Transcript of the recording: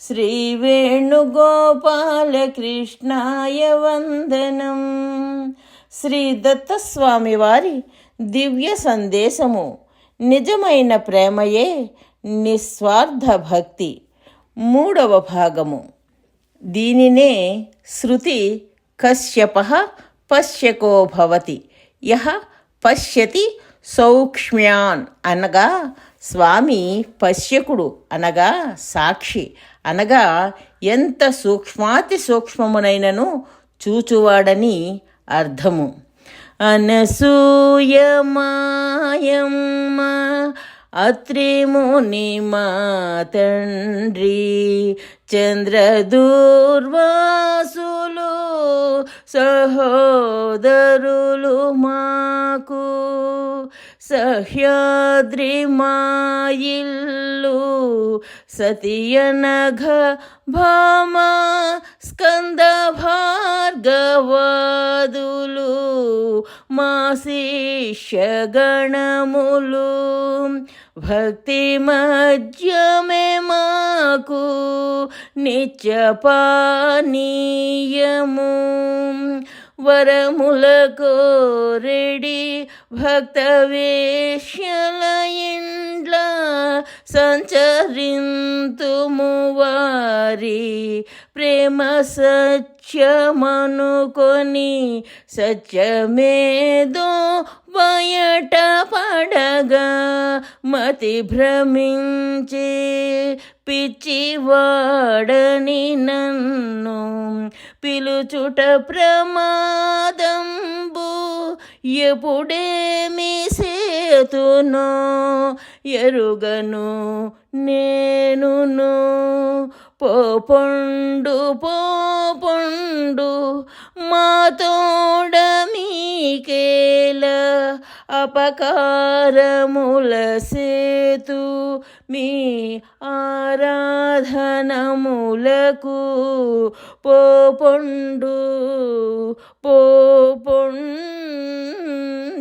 శ్రీవేణుగోపాలకృష్ణాయ వందనం. శ్రీ దత్తస్వామి వారి దివ్య సందేశము. నిజమైన ప్రేమయే నిస్వార్థ భక్తి. మూడవ భాగము. దీనినే శృతి కశ్యప పశ్యకో భవతి. యహ పశ్యతి సౌక్ష్మ్యాన్ అనగా స్వామి పశ్యకుడు అనగా సాక్షి అనగా ఎంత సూక్ష్మాతి సూక్ష్మమునైనను చూచువాడని అర్థము. అనసూయమాయమ్మ అత్రిముని మా తండ్రి చంద్రదూర్వాసులు సహోదరులు మా ఇల్లు సతియనఘ భామ స్కంద భార్గవాదులు మా శిష్యగణములు. భక్తి మధ్యమే మాకు నిత్యపానీయము. వరముల కోరెడి భక్తవేశ్యల ఇండ్ల సంచరింతుము వారి ప్రేమ సత్యమనుకొని సత్యమేదో బయట పడగా మతి భ్రమించి పిచ్చివాడని నన్ను పిలుచుట ప్రమా ఎప్పుడేమి సేతును ఎరుగను నేనును. పోపొండు పోపొండు మాతోడ మీకేల అపకారముల సేతు మీ ఆరాధనములకు. పోపొండు పోపొండు